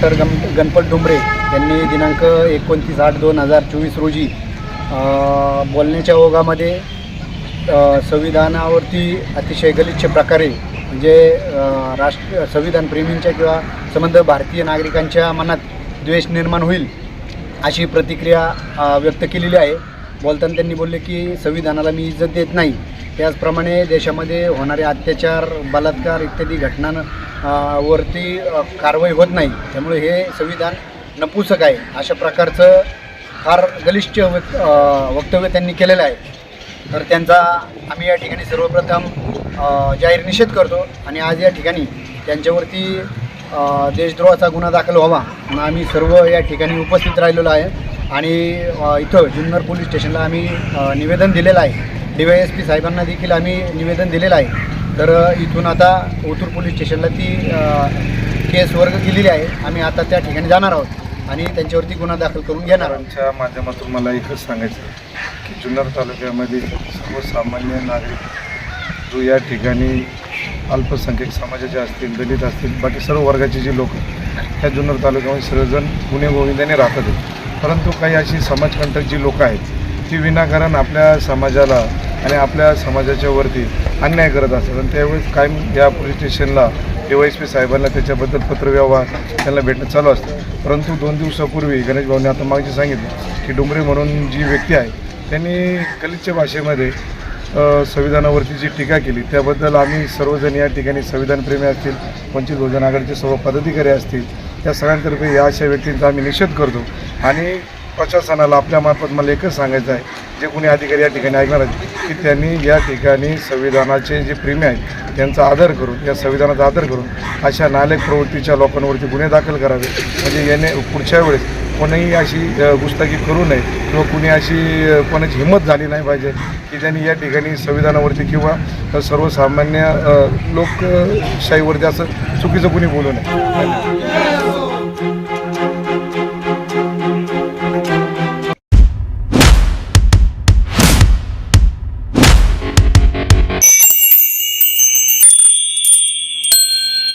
Doctor गम गणपत डुंबरे यांनी दिनांक एकोणतीस आठ दोन हजार चोवीस रोजी बोलण्याच्या ओघामध्ये संविधानावरती अतिशय गलिच्छ प्रकारे म्हणजे राष्ट्र संविधान प्रेमींच्या किंवा संबंध भारतीय नागरिकांच्या मनात द्वेष निर्माण होईल अशी प्रतिक्रिया व्यक्त केलेली आहे. बोलताना त्यांनी बोलले की संविधानाला मी इज्जत देत नाही. त्याचप्रमाणे देशामध्ये होणारे अत्याचार बलात्कार इत्यादी घटना वरती कारवाई होत नाही. त्यामुळे हे संविधान नपुसक आहे. अशा प्रकारचं फार गलिष्ठ वक्तव्य त्यांनी केलेलं आहे. तर त्यांचा आम्ही या ठिकाणी सर्वप्रथम जाहीर निषेध करतो आणि आज या ठिकाणी त्यांच्यावरती देशद्रोहाचा गुन्हा दाखल व्हावा. म्हणून आम्ही सर्व या ठिकाणी उपस्थित राहिलेलो आहे. आणि इथं जुन्नर पोलीस स्टेशनला आम्ही निवेदन दिलेलं आहे. डी वाय एस पी साहेबांना देखील आम्ही निवेदन दिलेलं आहे. तर इथून आता ओतूर पोलीस स्टेशनला ती केस वर्ग केलेली आहे आम्ही आता त्या ठिकाणी जाणार आहोत आणि त्यांच्यावरती गुन्हा दाखल करून घेणार आहोत माध्यमातून मला एकच सांगायचं आहे की जुन्नर तालुक्यामध्ये सर्वसामान्य नागरिक जो या ठिकाणी अल्पसंख्याक समाजाचे असतील दलित असतील बाकी सर्व वर्गाचे जे लोक ह्या जुन्नर तालुक्यामध्ये सर्वजण गुन्हे गोविंदाने राहतात आहेत. परंतु काही अशी समाजकंटक जी लोक आहेत ती विनाकारण आपल्या समाजाला आणि आपल्या समाजाच्या वरती अन्याय करत असतात आणि त्यावेळेस कायम या पोलीस स्टेशनला डी वाय एस पी साहेबांना त्याच्याबद्दल पत्रव्यवहार त्यांना भेटणं चालू असतं. परंतु दोन दिवसापूर्वी गणेश भाऊने आता मागचे सांगितलं की डुंगरे म्हणून जी व्यक्ती आहे त्यांनी कलिच्छ भाषेमध्ये संविधानावरती जी टीका केली त्याबद्दल आम्ही सर्वजण या ठिकाणी संविधानप्रेमी असतील वंचित बहुजन आघाडीचे सर्व पदाधिकारी असतील त्या सगळ्यांतर्फे या अशा व्यक्तींचा आम्ही निषेध करतो. आणि प्रशासनाला आपल्यामार्फत मला एकच सांगायचं आहे जे कोणी अधिकारी या ठिकाणी ऐकणार आहेत की त्यांनी या ठिकाणी संविधानाचे जे प्रेमी आहेत त्यांचा आदर करून या संविधानाचा आदर करून अशा नालेक प्रवृत्तीच्या लोकांवरती गुन्हे दाखल करावे. म्हणजे याने पुढच्या वेळेस कोणीही अशी गुस्ताखी करू नये किंवा कुणी अशी कोणाची हिंमत झाली नाही पाहिजे की त्यांनी या ठिकाणी संविधानावरती किंवा सर्वसामान्य लोकशाहीवरती असं चुकीचं कुणी बोलू नये.